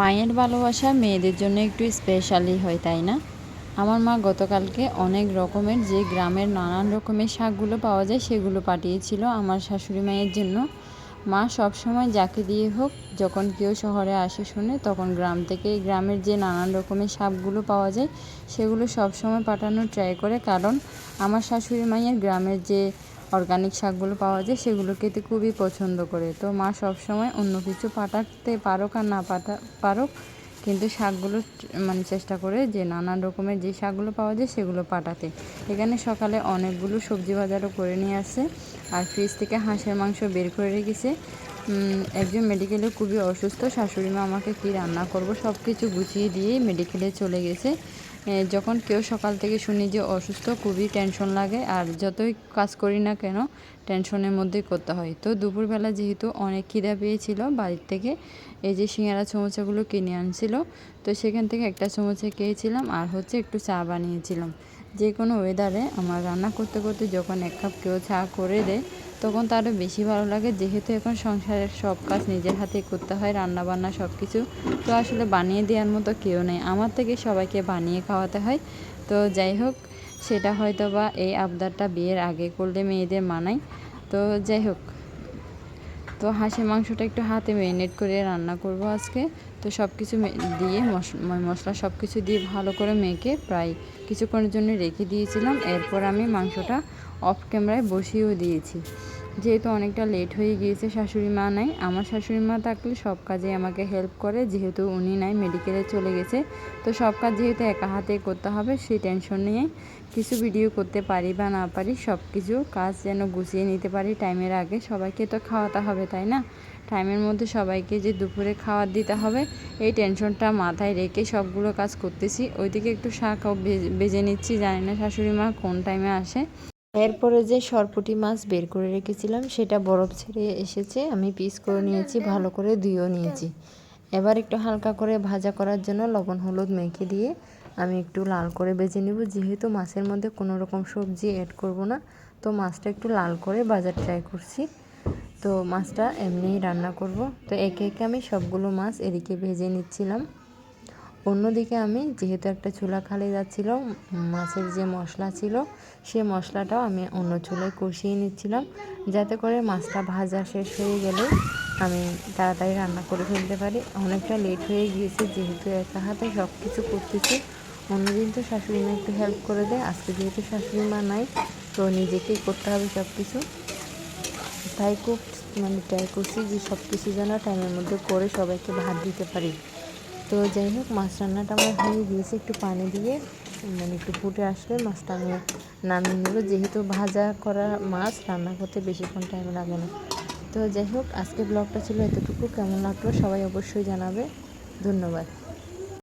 মায়ের ভালোবাসা মেয়েদের জন্য একটু স্পেশালই হয়, তাই না? আমার মা গতকালকে অনেক রকমের যে গ্রামের নানান রকমের শাকগুলো পাওয়া যায়, সেগুলো পাঠিয়েছিল আমার শাশুড়ি মায়ের জন্য। মা সবসময় যাকে দিয়ে হোক, যখন কেউ শহরে আসে শুনে, তখন গ্রাম থেকে গ্রামের যে নানান রকমের শাকগুলো পাওয়া যায়, সেগুলো সবসময় পাঠানোর ট্রাই করে। কারণ আমার শাশুড়ি মায়ের গ্রামের যে অর্গানিক শাকগুলো পাওয়া যায়, সেগুলো খেতে খুবই পছন্দ করে। তো মা সবসময় অন্য কিছু পাঠাতে পারুক আর না পাঠা, পারুক, কিন্তু শাকগুলো মানে চেষ্টা করে যে নানান রকমের যে শাকগুলো পাওয়া যায়, সেগুলো পাঠাতে। এখানে সকালে অনেকগুলো সবজি বাজারও করে নিয়ে আসে, আর ফ্রিজ থেকে হাঁসের মাংস বের করে রেখেছে। একজন মেডিকেলে খুবই অসুস্থ, শাশুড়ি মা আমাকে কী রান্না করব সব কিছু গুছিয়ে দিয়ে মেডিকেলে চলে গেছে। যখন কেউ সকাল থেকে শুনি যে অসুস্থ, খুবই টেনশন লাগে। আর যতই কাজ করি না কেন টেনশনের মধ্যেই করতে হয়। তো দুপুরবেলা যেহেতু অনেক খিদা পেয়েছিল বাড়ির থেকে, এই যে সিঙ্গারা সমোসাগুলো কিনে আনছিল, তো সেখান থেকে একটা সমোসা খেয়েছিলাম আর হচ্ছে একটু চা বানিয়েছিলাম। যে কোনো ওয়েদারে আমার রান্না করতে করতে যখন এক কাপ কেউ চা করে দেয় তখন তারও বেশি ভালো লাগে, যেহেতু এখন সংসারের সব কাজ নিজের হাতে করতে হয় রান্না বান্না সব কিছু তো আসলে বানিয়ে দেওয়ার মতো কেউ নেই। আমার থেকে সবাইকে বানিয়ে খাওয়াতে হয়। তো যাই হোক, সেটা হয়তো বা এই আবদারটা বিয়ের আগে করলে মেয়েদের মানায়। তো যাই হোক, তো হাঁসের মাংসটা একটু হাতে ম্যারিনেট করে রান্না করব আজকে। তো সব কিছু দিয়ে মশলা সব কিছু দিয়ে ভালো করে মেখে প্রায় কিছুক্ষণের জন্য রেখে দিয়েছিলাম। এরপর আমি মাংসটা অফ ক্যামেরায় বসিয়েও দিয়েছি। যেহেতু অনেকটা লেট হয়ে গিয়েছে শাশুড়ি মা নাই, আমার শাশুড়ি মা থাকলে সব কাজে আমাকে হেল্প করে, যেহেতু উনি নাই মেডিকেলে চলে গেছে। তো সব কাজ যেহেতু একা হাতে করতে হবে, সেই টেনশন নিয়ে কিছু ভিডিও করতে পারি বা না পারি, সব কিছু কাজ যেন গুছিয়ে নিতে পারি টাইমের আগে। সবাইকে তো খাওয়াতে হবে, তাই না? টাইমের মধ্যে সবাইকে যে দুপুরে খাওয়ার দিতে হবে, এই টেনশনটা মাথায় রেখে সবগুলো কাজ করতেছি। ওইদিকে একটু শাকও বেজে নিচ্ছি, জানি না শাশুড়ি মা কোন টাইমে আসে। এরপরে যে সরপুটি মাছ বের করে রেখেছিলাম, সেটা বরফ ছেড়ে এসেছে। আমি পিস করে নিয়েছি, ভালো করে ধুয়েও নিয়েছি। এবার একটু হালকা করে ভাজা করার জন্য লবণ হলুদ মেখে দিয়ে আমি একটু লাল করে বেজে নেব। যেহেতু মাছের মধ্যে কোনো রকম সবজি অ্যাড করব না, তো মাছটা একটু লাল করে বাজার ট্রাই করছি। তো মাছটা এমনিই রান্না করব। তো একে একে আমি সবগুলো মাছ এদিকে ভেজে নিচ্ছিলাম। অন্যদিকে আমি যেহেতু একটা চুলা খালি যাচ্ছিল, মাছের যে মশলা ছিল, সে মশলাটাও আমি অন্য চুলায় কষিয়ে নিচ্ছিলাম, যাতে করে মাছটা ভাজা শেষ হয়ে গেলে আমি তাড়াতাড়ি রান্না করে ফেলতে পারি। অনেকটা লেট হয়ে গিয়েছে, যেহেতু একা হাতে সব কিছু করতেছি। অন্যদিন তো শাশুড়ি মা একটু হেল্প করে দেয়, আজকে যেহেতু শাশুড়ি মা নাই, তো নিজেকেই করতে হবে সব কিছু তাই খুব মানে ট্রাই করছি যে সব কিছু যেন টাইমের মধ্যে করে সবাইকে ভাত দিতে পারি। তো যাই হোক, মাছ রান্নাটা আমার হয়ে গিয়েছে একটু পানি দিয়ে। মানে একটু ফুটে আসলে মাছটা আমি নামিয়ে নেব। যেহেতু ভাজা করা মাছ, রান্না করতে বেশিক্ষণ টাইম লাগে না। তো যাই হোক আজকে ব্লগটা ছিল এতটুকু। কেমন লাগল সবাই অবশ্যই জানাবে। ধন্যবাদ।